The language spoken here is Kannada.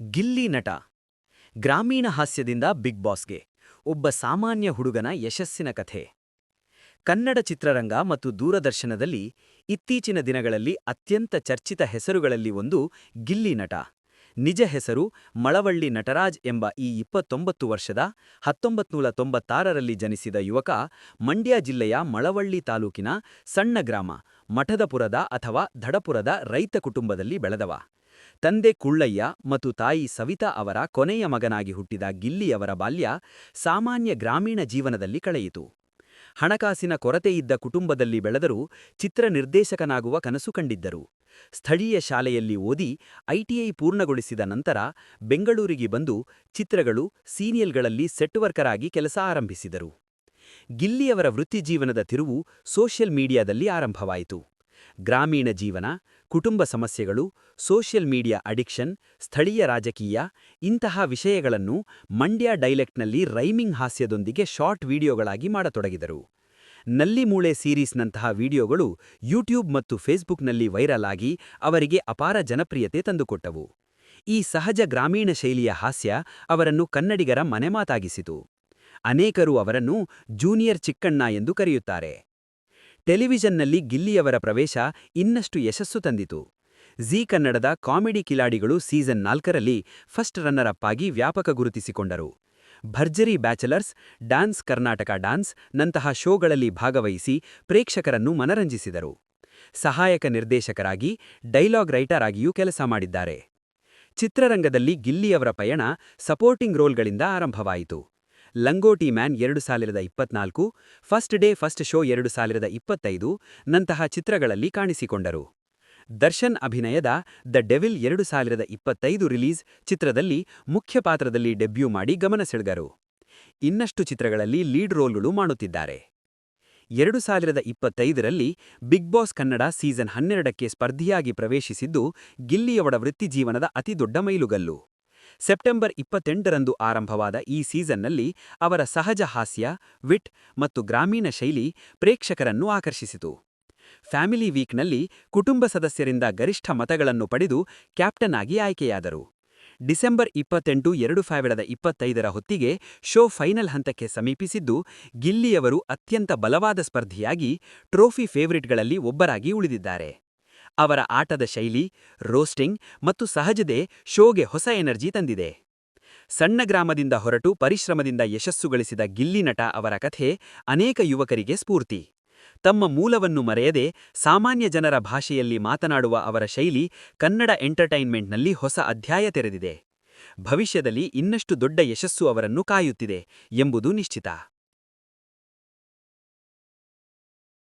ಗಿಲ್ಲಿ ನಟ. ಗ್ರಾಮೀಣ ಹಾಸ್ಯದಿಂದ ಬಿಗ್ ಬಾಸ್ಗೆ. ಒಬ್ಬ ಸಾಮಾನ್ಯ ಹುಡುಗನ ಯಶಸ್ಸಿನ ಕಥೆ. ಕನ್ನಡ ಚಿತ್ರರಂಗ ಮತ್ತು ದೂರದರ್ಶನದಲ್ಲಿ ಇತ್ತೀಚಿನ ದಿನಗಳಲ್ಲಿ ಅತ್ಯಂತ ಚರ್ಚಿತ ಹೆಸರುಗಳಲ್ಲಿ ಒಂದು ಗಿಲ್ಲಿ ನಟ. ನಿಜ ಹೆಸರು ಮಳವಳ್ಳಿ ನಟರಾಜ್ ಎಂಬ ಈ ಇಪ್ಪತ್ತೊಂಬತ್ತು ವರ್ಷದ ಹತ್ತೊಂಬತ್ನೂರ ತೊಂಬತ್ತಾರರಲ್ಲಿ ಜನಿಸಿದ ಯುವಕ ಮಂಡ್ಯ ಜಿಲ್ಲೆಯ ಮಳವಳ್ಳಿ ತಾಲೂಕಿನ ಸಣ್ಣ ಗ್ರಾಮ, ಮಠದಪುರದ ಅಥವಾ ಧಡಪುರದ ರೈತ ಕುಟುಂಬದಲ್ಲಿ ಬೆಳೆದವ. ತಂದೆ ಕುಳ್ಳಯ್ಯ ಮತ್ತು ತಾಯಿ ಸವಿತಾ ಅವರ ಕೊನೆಯ ಮಗನಾಗಿ ಹುಟ್ಟಿದ ಗಿಲ್ಲಿಯವರ ಬಾಲ್ಯ ಸಾಮಾನ್ಯ ಗ್ರಾಮೀಣ ಜೀವನದಲ್ಲಿ ಕಳೆಯಿತು. ಹಣಕಾಸಿನ ಕೊರತೆಯಿದ್ದ ಕುಟುಂಬದಲ್ಲಿ ಬೆಳೆದರೂ ಚಿತ್ರ ನಿರ್ದೇಶಕನಾಗುವ ಕನಸು ಕಂಡಿದ್ದರು. ಸ್ಥಳೀಯ ಶಾಲೆಯಲ್ಲಿ ಓದಿ ಐಟಿಐ ಪೂರ್ಣಗೊಳಿಸಿದ ನಂತರ ಬೆಂಗಳೂರಿಗೆ ಬಂದು ಚಿತ್ರಗಳು ಸೀನಿಯಲ್ಗಳಲ್ಲಿ ಸೆಟ್ ಆಗಿ ಕೆಲಸ ಆರಂಭಿಸಿದರು. ಗಿಲ್ಲಿಯವರ ವೃತ್ತಿಜೀವನದ ತಿರುವು ಸೋಷಿಯಲ್ ಮೀಡಿಯಾದಲ್ಲಿ ಆರಂಭವಾಯಿತು. ಗ್ರಾಮೀಣ ಜೀವನ ಕುಟುಂಬ ಸಮಸ್ಯೆಗಳು, ಸೋಷಿಯಲ್ ಮೀಡಿಯಾ ಅಡಿಕ್ಷನ್, ಸ್ಥಳೀಯ ರಾಜಕೀಯ, ಇಂತಹ ವಿಷಯಗಳನ್ನು ಮಂಡ್ಯ ಡೈಲೆಕ್ಟ್ನಲ್ಲಿ ರೈಮಿಂಗ್ ಹಾಸ್ಯದೊಂದಿಗೆ ಶಾರ್ಟ್ ವಿಡಿಯೋಗಳಾಗಿ ಮಾಡತೊಡಗಿದರು. ನಲ್ಲಿಮೂಳೆ ಸೀರೀಸ್ನಂತಹ ವಿಡಿಯೋಗಳು ಯೂಟ್ಯೂಬ್ ಮತ್ತು ಫೇಸ್ಬುಕ್ನಲ್ಲಿ ವೈರಲ್ ಆಗಿ ಅವರಿಗೆ ಅಪಾರ ಜನಪ್ರಿಯತೆ ತಂದುಕೊಟ್ಟವು. ಈ ಸಹಜ ಗ್ರಾಮೀಣ ಶೈಲಿಯ ಹಾಸ್ಯ ಅವರನ್ನು ಕನ್ನಡಿಗರ ಮನೆಮಾತಾಗಿಸಿತು. ಅನೇಕರು ಅವರನ್ನು ಜೂನಿಯರ್ ಚಿಕ್ಕಣ್ಣ ಎಂದು ಕರೆಯುತ್ತಾರೆ. ಟೆಲಿವಿಷನ್ನಲ್ಲಿ ಗಿಲ್ಲಿಯವರ ಪ್ರವೇಶ ಇನ್ನಷ್ಟು ಯಶಸ್ಸು ತಂದಿತು. ಝೀ ಕನ್ನಡದ ಕಾಮಿಡಿ ಕಿಲಾಡಿಗಳು ಸೀಸನ್ ನಾಲ್ಕರಲ್ಲಿ ಫಸ್ಟ್ ರನ್ನರ್ ಅಪ್ ಆಗಿ ವ್ಯಾಪಕ ಗುರುತಿಸಿಕೊಂಡರು. ಭರ್ಜರಿ ಬ್ಯಾಚಲರ್ಸ್, ಡ್ಯಾನ್ಸ್ ಕರ್ನಾಟಕ ಡ್ಯಾನ್ಸ್ ನಂತಹ ಶೋಗಳಲ್ಲಿ ಭಾಗವಹಿಸಿ ಪ್ರೇಕ್ಷಕರನ್ನು ಮನರಂಜಿಸಿದರು. ಸಹಾಯಕ ನಿರ್ದೇಶಕರಾಗಿ, ಡೈಲಾಗ್ ರೈಟರ್ ಆಗಿಯೂ ಕೆಲಸ ಮಾಡಿದ್ದಾರೆ. ಚಿತ್ರರಂಗದಲ್ಲಿ ಗಿಲ್ಲಿಯವರ ಪಯಣ ಸಪೋರ್ಟಿಂಗ್ ರೋಲ್ಗಳಿಂದ ಆರಂಭವಾಯಿತು. ಲಂಗೋಟಿ ಮ್ಯಾನ್ ಎರಡು ಸಾವಿರದ ಇಪ್ಪತ್ನಾಲ್ಕು, ಫಸ್ಟ್ ಡೇ ಫಸ್ಟ್ ಶೋ ಎರಡು ಸಾವಿರದ ಇಪ್ಪತ್ತೈದು ನಂತಹ ಚಿತ್ರಗಳಲ್ಲಿ ಕಾಣಿಸಿಕೊಂಡರು. ದರ್ಶನ್ ಅಭಿನಯದ ದ ಡೆವಿಲ್ ಎರಡು ಸಾವಿರದ ಇಪ್ಪತ್ತೈದು ರಿಲೀಸ್ ಚಿತ್ರದಲ್ಲಿ ಮುಖ್ಯ ಪಾತ್ರದಲ್ಲಿ ಡೆಬ್ಯೂ ಮಾಡಿ ಗಮನ ಸೆಳೆದರು. ಇನ್ನಷ್ಟು ಚಿತ್ರಗಳಲ್ಲಿ ಲೀಡ್ ರೋಲ್ಗಳು ಮಾಡುತ್ತಿದ್ದಾರೆ. ಎರಡು ಸಾವಿರದ ಇಪ್ಪತ್ತೈದರಲ್ಲಿ ಬಿಗ್ ಬಾಸ್ ಕನ್ನಡ ಸೀಸನ್ ಹನ್ನೆರಡಕ್ಕೆ ಸ್ಪರ್ಧಿಯಾಗಿ ಪ್ರವೇಶಿಸಿದ್ದು ಗಿಲ್ಲಿಯವಡ ವೃತ್ತಿಜೀವನದ ಅತಿದೊಡ್ಡ ಮೈಲುಗಲ್ಲು. ಸೆಪ್ಟೆಂಬರ್ ಇಪ್ಪತ್ತೆಂಟರಂದು ಆರಂಭವಾದ ಈ ಸೀಸನ್ನಲ್ಲಿ ಅವರ ಸಹಜ ಹಾಸ್ಯ, ವಿಟ್ ಮತ್ತು ಗ್ರಾಮೀಣ ಶೈಲಿ ಪ್ರೇಕ್ಷಕರನ್ನು ಆಕರ್ಷಿಸಿತು. ಫ್ಯಾಮಿಲಿ ವೀಕ್ನಲ್ಲಿ ಕುಟುಂಬ ಸದಸ್ಯರಿಂದ ಗರಿಷ್ಠ ಮತಗಳನ್ನು ಪಡೆದು ಕ್ಯಾಪ್ಟನ್ ಆಗಿ ಆಯ್ಕೆಯಾದರು. ಡಿಸೆಂಬರ್ ಇಪ್ಪತ್ತೆಂಟು ಎರಡು ಸಾವಿರದ ಇಪ್ಪತ್ತೈದರ ಹೊತ್ತಿಗೆ ಶೋ ಫೈನಲ್ ಹಂತಕ್ಕೆ ಸಮೀಪಿಸಿದ್ದು, ಗಿಲ್ಲಿಯವರು ಅತ್ಯಂತ ಬಲವಾದ ಸ್ಪರ್ಧಿಯಾಗಿ ಟ್ರೋಫಿ ಫೇವರಿಟ್ಗಳಲ್ಲಿ ಒಬ್ಬರಾಗಿ ಉಳಿದಿದ್ದಾರೆ. ಅವರ ಆಟದ ಶೈಲಿ, ರೋಸ್ಟಿಂಗ್ ಮತ್ತು ಸಹಜತೆ ಶೋಗೆ ಹೊಸ ಎನರ್ಜಿ ತಂದಿದೆ. ಸಣ್ಣ ಗ್ರಾಮದಿಂದ ಹೊರಟು ಪರಿಶ್ರಮದಿಂದ ಯಶಸ್ಸು ಗಳಿಸಿದ ಗಿಲ್ಲಿ ನಟ ಅವರ ಕಥೆ ಅನೇಕ ಯುವಕರಿಗೆ ಸ್ಫೂರ್ತಿ. ತಮ್ಮ ಮೂಲವನ್ನು ಮರೆಯದೆ ಸಾಮಾನ್ಯ ಜನರ ಭಾಷೆಯಲ್ಲಿ ಮಾತನಾಡುವ ಅವರ ಶೈಲಿ ಕನ್ನಡ ಎಂಟರ್ಟೈನ್ಮೆಂಟ್ನಲ್ಲಿ ಹೊಸ ಅಧ್ಯಾಯ ತೆರೆದಿದೆ. ಭವಿಷ್ಯದಲ್ಲಿ ಇನ್ನಷ್ಟು ದೊಡ್ಡ ಯಶಸ್ಸು ಅವರನ್ನು ಕಾಯುತ್ತಿದೆ ಎಂಬುದು ನಿಶ್ಚಿತ.